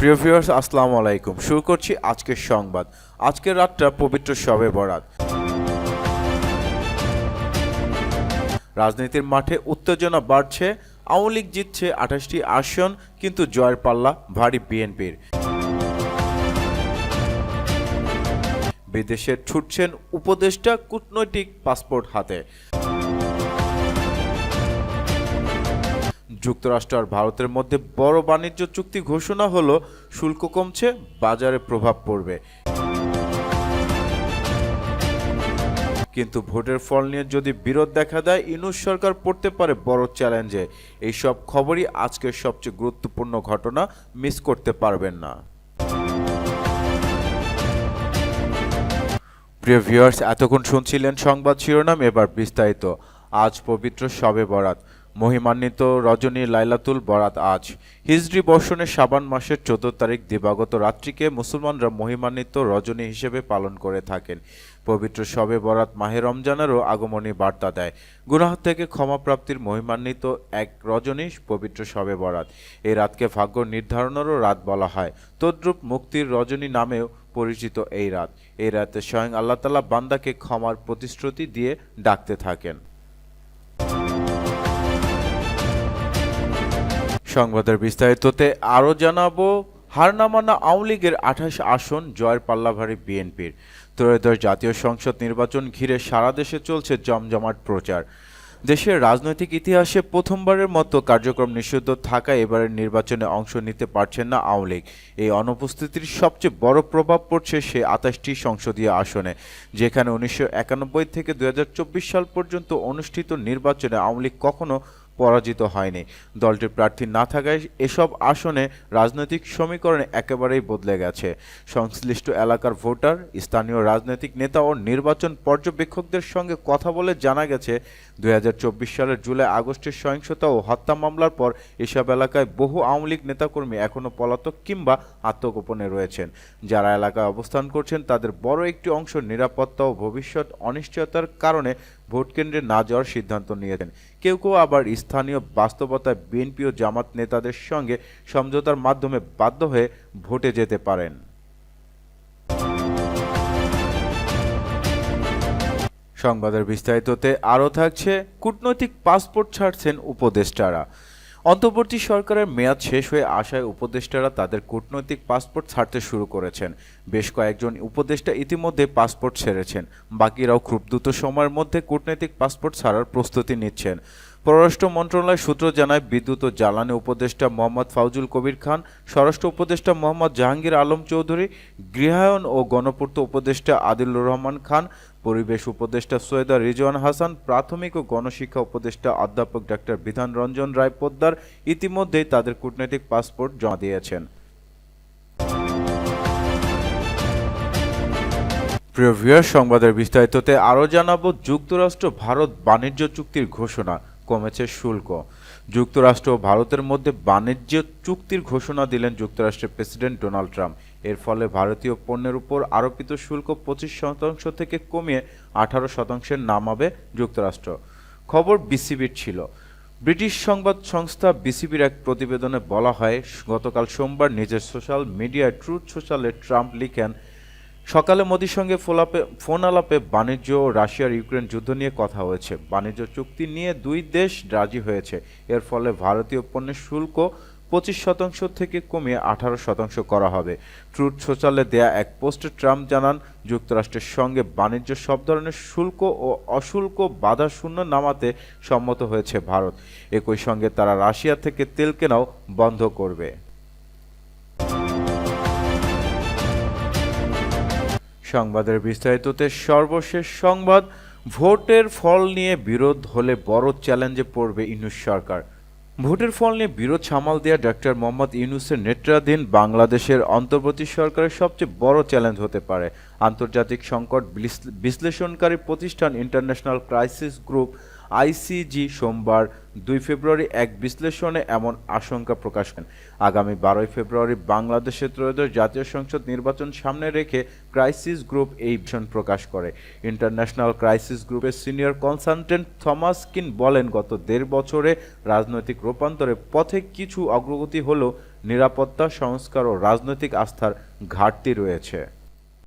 প্রিয় ভিউয়ার্স, আসসালামু আলাইকুম। শুরু করছি আজকের সংবাদ। আজকের রাতটা পবিত্র শবে বরাত। রাজনীতির মাঠে উত্তেজনা বাড়ছে, আওয়ামী লীগ জিতছে আঠাশটি আসন, কিন্তু জয়ের পাল্লা ভারী বিএনপির। বিদেশে ছুটছেন উপদেষ্টা কূটনৈতিক পাসপোর্ট হাতে। যুক্তরাষ্ট্র আর ভারতের মধ্যে বড় বাণিজ্য চুক্তি ঘোষণা হলো, শুল্ক কমছে, বাজারে প্রভাব পড়বে। কিন্তু ভোটের ফল নিয়ে যদি বিরোধ দেখা দেয়, ইনুস সরকার পড়তে পারে বড় চ্যালেঞ্জে। এইসব খবরই আজকের সবচেয়ে গুরুত্বপূর্ণ ঘটনা, মিস করতে পারবেন না। প্রিয় ভিউয়ার্স, এতক্ষণ শুনছিলেন সংবাদ শিরোনাম, এবার বিস্তারিত। আজ পবিত্র শবে বরাত। মহিমান্বিত রজনী লাইলাতুল বরাত আজ। হিজরি বর্ষণের সাবান মাসের চোদ্দ তারিখ দিবাগত রাত্রিকে মুসলমানরা মহিমান্বিত রজনী হিসেবে পালন করে থাকেন। পবিত্র শবে বরাত মাহে রমজানেরও আগমনী বার্তা দেয়। গুনাহ থেকে ক্ষমাপ্রাপ্তির মহিমান্বিত এক রজনী পবিত্র শবে বরাত। এই রাতকে ভাগ্য নির্ধারণেরও রাত বলা হয়। তদ্রূপ মুক্তির রজনী নামেও পরিচিত এই রাত। এই রাতে স্বয়ং আল্লাহ তালা বান্দাকে ক্ষমার প্রতিশ্রুতি দিয়ে ডাকতে থাকেন। সংবাদের বিস্তারিততে আরও জানাব হার না আওয়ামী লীগের আঠাশ আসন জয়ের পাল্লাভারী বিএনপির। ত্রয়োদশ জাতীয় সংসদ নির্বাচন ঘিরে সারা দেশে চলছে জমজমাট প্রচার। দেশের রাজনৈতিক ইতিহাসে প্রথমবারের মতো কার্যক্রম নিষিদ্ধ থাকায় এবারের নির্বাচনে অংশ নিতে পারছেন না আওয়ামী লীগ। এই অনুপস্থিতির সবচেয়ে বড় প্রভাব পড়ছে সে আঠাশটি সংসদীয় আসনে, যেখানে উনিশশো একানব্বই থেকে দুই হাজার চব্বিশ সাল পর্যন্ত অনুষ্ঠিত নির্বাচনে আওয়ামী লীগ কখনো পরাজিত হয়নি। দলটির প্রার্থী না থাকায় এসব আসনে রাজনৈতিক সমীকরণ একেবারেই বদলে গেছে। সংশ্লিষ্ট এলাকার ভোটার, স্থানীয় রাজনৈতিক নেতা ও নির্বাচন পর্যবেক্ষকদের সঙ্গে কথা বলে জানা গেছে, দুই হাজার চব্বিশ সালের জুলাই আগস্টের সহিংসতা ও হত্যা মামলার পর এসব এলাকায় বহু আওয়ামী লীগ নেতাকর্মী এখনও পলাতক কিংবা আত্মগোপনে রয়েছেন। যারা এলাকায় অবস্থান করছেন, তাদের বড় একটি অংশ নিরাপত্তা ও ভবিষ্যৎ অনিশ্চয়তার কারণে ভোট কেন্দ্রে না যাওয়ার সিদ্ধান্ত নিয়েছেন। কেউ কেউ আবার স্থানীয় বাস্তবতায় বিএনপি ও জামাত নেতাদের সঙ্গে সমঝোতার মাধ্যমে বাধ্য হয়ে ভোটে যেতে পারেন। সংবাদের বিস্তারিততে আরও থাকছে, কূটনৈতিক পাসপোর্ট ছাড়ছেন উপদেষ্টারা। অন্তর্বর্তী সরকারের মেয়াদ শেষ হয়ে আসায় উপদেষ্টারা তাদের কূটনৈতিক পাসপোর্ট ছাড়তে শুরু করেছেন। বেশ কয়েকজন উপদেষ্টা ইতিমধ্যে পাসপোর্ট ছেড়েছেন। বাকিরাও খুব দ্রুত সময়ের মধ্যে কূটনৈতিক পাসপোর্ট ছাড়ার প্রস্তুতি নিচ্ছেন। পররাষ্ট্র মন্ত্রণালয় সূত্র জানায়, বিদ্যুৎ ও জ্বালানি উপদেষ্টা মোহাম্মদ ফাউজুল কবির খান, স্বরাষ্ট্র উপদেষ্টা মোহাম্মদ জাহাঙ্গীর আলম চৌধুরী, গৃহায়ন ও গণপূর্ত উপদেষ্টা আদিলুর রহমান খান, পরিবেশ উপদেষ্টা সৈয়দা রিজওয়ান হাসান, প্রাথমিক ও গণশিক্ষা উপদেষ্টা অধ্যাপক ডাক্তার বিধান রঞ্জন রায় পোদ্দার ইতিমধ্যেই তাদের কূটনৈতিক পাসপোর্ট জমা দিয়েছেন। প্রিয় ভিউয়ার সংবাদের বিস্তারিততে আরও জানাব যুক্তরাষ্ট্র ভারত বাণিজ্য চুক্তির ঘোষণা। কমেছে শুল্ক। যুক্তরাষ্ট্র ও ভারতের মধ্যে বাণিজ্য চুক্তির ঘোষণা দিলেন যুক্তরাষ্ট্রের প্রেসিডেন্ট ডোনাল্ড ট্রাম্প। এর ফলে ভারতীয় পণ্যের উপর আরোপিত শুল্ক পঁচিশ শতাংশ থেকে কমিয়ে আঠারো শতাংশের নামাবে যুক্তরাষ্ট্র। খবর বিসিবির ছিল। ব্রিটিশ সংবাদ সংস্থা বিসিবির এক প্রতিবেদনে বলা হয়, গতকাল সোমবার নিজের সোশ্যাল মিডিয়ায় ট্রুথ সোশ্যালে ট্রাম্প লিখেন সকালে মোদির সঙ্গে ফোলাপে ফোন আলাপে বাণিজ্য ও রাশিয়ার ইউক্রেন যুদ্ধ নিয়ে কথা হয়েছে। বাণিজ্য চুক্তি নিয়ে দুই দেশ রাজি হয়েছে। এর ফলে ভারতীয় পণ্যের শুল্ক পঁচিশ শতাংশ থেকে কমিয়ে আঠারো শতাংশ করা হবে। ট্রুথ সোশ্যালে দেয়া এক পোস্টে ট্রাম্প জানান, যুক্তরাষ্ট্রের সঙ্গে বাণিজ্য সব ধরনের শুল্ক ও অশুল্ক বাধা শূন্য নামাতে সম্মত হয়েছে ভারত। একই সঙ্গে তারা রাশিয়া থেকে তেল কেনাও বন্ধ করবে। সংবাদের বিস্তারিততে সর্বশেষ সংবাদ, ভোটের ফল নিয়ে বিরোধ হলে বড় চ্যালেঞ্জে পড়বে ইউনুস সরকার। ভোটের ফল নিয়ে বিরোধ সামাল দেওয়া ডক্টর মোহাম্মদ ইউনুসের নেতৃত্বাধীন বাংলাদেশের অন্তর্বর্তী সরকারের সবচেয়ে বড় চ্যালেঞ্জ হতে পারে। আন্তর্জাতিক সংকট বিশ্লেষণকারী প্রতিষ্ঠান ইন্টারন্যাশনাল ক্রাইসিস গ্রুপ আইসিজি সোমবার দুই ফেব্রুয়ারি এক বিশ্লেষণে এমন আশঙ্কা প্রকাশ করেন। আগামী বারোই ফেব্রুয়ারি বাংলাদেশের ত্রয়োদশ জাতীয় সংসদ নির্বাচন সামনে রেখে ক্রাইসিস গ্রুপ এই ভীষণ প্রকাশ করে। ইন্টারন্যাশনাল ক্রাইসিস গ্রুপের সিনিয়র কনসালটেন্ট থমাস কিন বলেন, গত দেড় বছরে রাজনৈতিক রূপান্তরে পথে কিছু অগ্রগতি হলেও নিরাপত্তা, সংস্কার ও রাজনৈতিক আস্থার ঘাটতি রয়েছে।